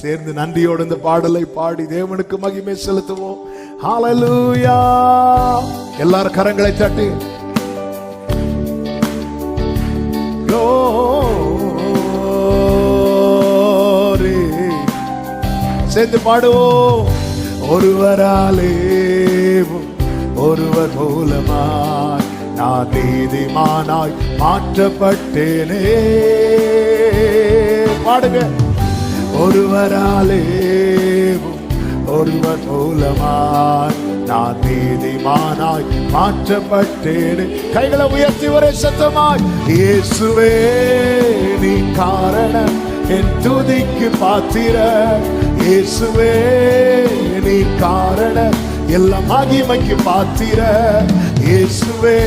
சேர்ந்து நன்றியோடு இந்த பாடலை பாடி தேவனுக்கு மகிமை செலுத்துவோம். ஹalleluya எல்லாரும் கரங்களை தட்டி. Glory. சேர்ந்து பாடுவோம். ஒருவராலேவும் ஒருவர் மூலமாய் நான் நீதிமானாய் மாற்றப்பட்டேனே. பாடுங்க. ஒருவராலேவும் ஒருவர் மூலமாய் நான் நீதிமானாய் மாற்றப்பட்டேன். கைகளை உயர்த்தி ஒரே சத்தமாய் இயேசுவே நீ காரணம். என் துதிக்கு பாத்திர இயேசுவே நீ காரணம். எல்லா மகிமைக்கு பாத்திர இயேசுவே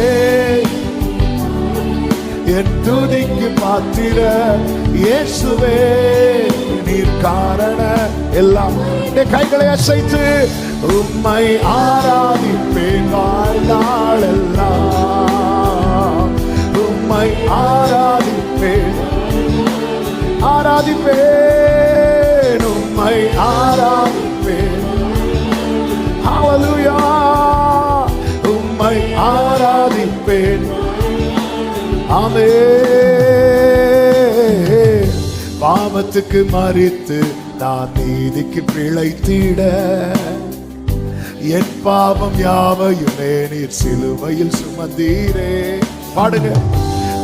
என் துதிக்கு பாத்திர இயேசுவே நீர் காரண எல்லாம் என் கைகளை அசைத்து உம்மை ஆராதிப்பேன் வாழ்நாள் எல்லாம். உம்மை ஆராதிப்பேன் ஆராதிப்பேன் உம்மை ஆராதிப்பேன். ஹalleluya உம்மை ஆராதிப்பேன். ஆமே பாவத்துக்கு மறித்து நான் நீதிக்கு பிழைத்திட. என் பாவம் யாவையுமே நீர் சிலுவையில் சுமந்தீரே. பாடுங்க.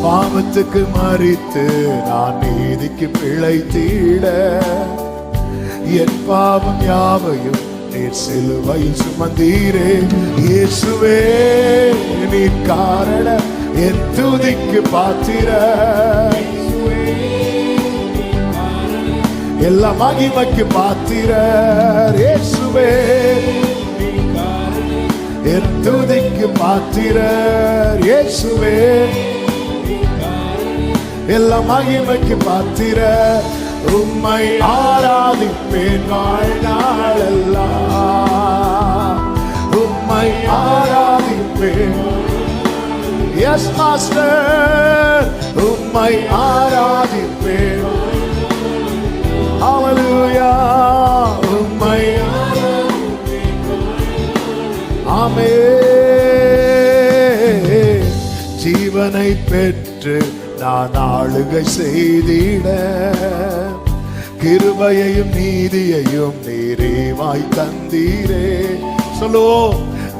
பாவத்துக்கு மறித்து நான் நீதிக்கு பிழைத்திட. என் பாவம் யாவையும் நீர் சிலுவையில் சுமந்தீரே. இயேசுவே நீர் காரண என் துதிக்கு பாத்திர. எல்லா மகிமைக்கு பாத்திரர் இயேசுவே. என் துதிக்கு பாத்திரர் இயேசுவே. எல்லா மகிமைக்கு பாத்திர உம்மை ஆராதிப்பேன் வாழ்நாளெல்லாம். உம்மை ஆராதிப்பேன். எஸ் மாஸ்டர் உம்மை ஆராதிப்பேன். ஜீவனை பெற்று நான் ஆளுகை செய்திட. கிருபையையும் நீதியையும் நீரேவாய் தந்தீரே. சொல்லோ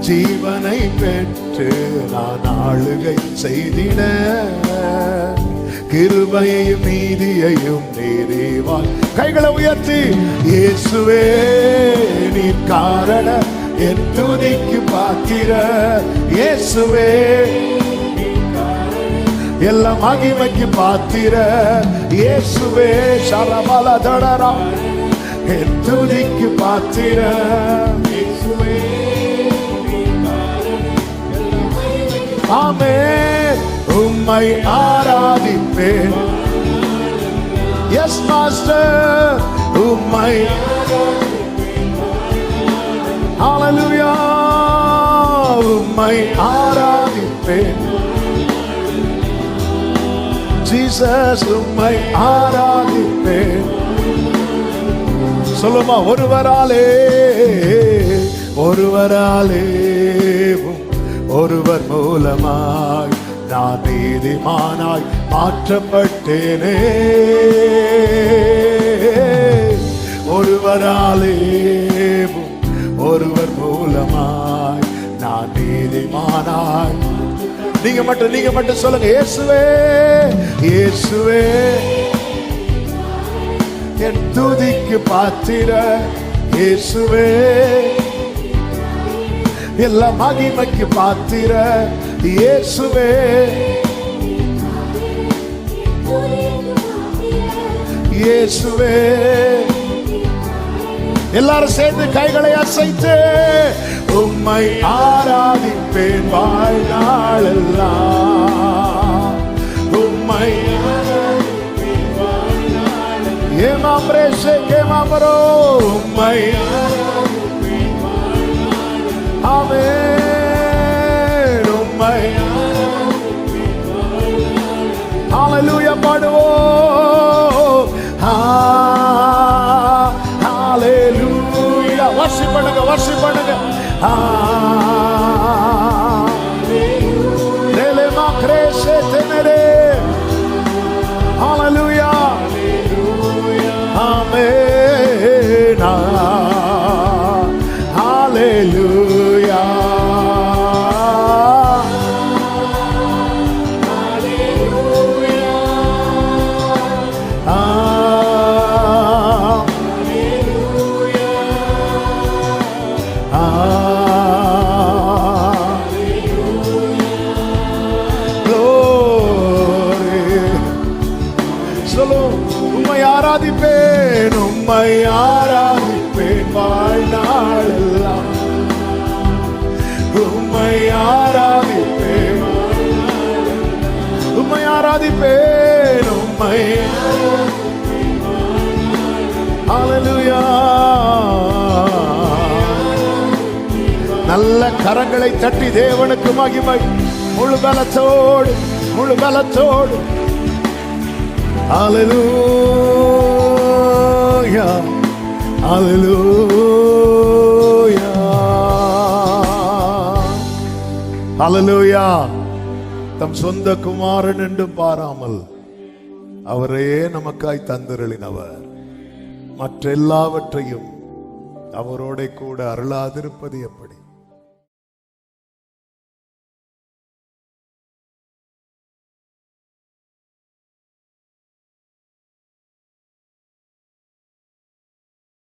ஜீவனை பெற்று நான் ஆளுகை செய்திட. கிருபையையும் நீதியையும் நீரேவாய் கைகளை உயர்த்தி இயேசுவே நீ காரண என் துதிக்கு பாத்திர இயேசுவே எல்லாம் மகிமைக்கு பாத்திர. இயேசுவே சரமல தடரா என் துதிக்கு பாத்திர. இயேசுவே ஆமே உம்மை ஆராதிப்பேன். எஸ் மாஸ்டர் உம்மை ஹalleluya உம்மை ஆராதிப்பேன். ஜீசஸ் உம்மை ஆராதிப்பேன். சொல்லுமா ஒருவராலே ஒருவராலே ஒருவர் மூலமாய் நான் நீதிமானாய் மாற்றப்பட்டேனே. ஒருவராலே ஒருவர் மூலமாய் நான் நீதிமானாய் நீங்க மட்டும் நீங்க மட்டும் சொல்லுங்க இயேசுவே இயேசுவே என் துதிக்கு பாத்திர இயேசுவே எல்லா மகிமைக்கு பாத்திர இயேசுவே இயேசுவே எல்லாரும் சேர்ந்து கைகளை அசைத்து உம்மை ஆராதிப்பேன் வாழ்நாள் எல்லாம் உம்மை ஏமாம்ரேஷே கேமாமரோ உம்மை ஆமே உம்மை Ah. உம்மை ஆராதிப்பேன் உம்மை ஆராதிப்பேன் வாழ்நாளெல்லாம். உம்மை ஆராதிப்பேன் உம்மை ஆராதிப்பேன் உம்மை Hallelujah. நல்ல கரங்களை தட்டி தேவனுக்கு மகிமை. முழு பலத்தோடு முழு பலத்தோடு. Hallelujah. Hallelujah. Hallelujah. தம் சொந்த குமாரன் என்றும் பாராமல் அவரையே நமக்காய் தந்திரளினவர் மற்றெல்லாவற்றையும் அவரோட கூட அருளாதிருப்பது எப்படி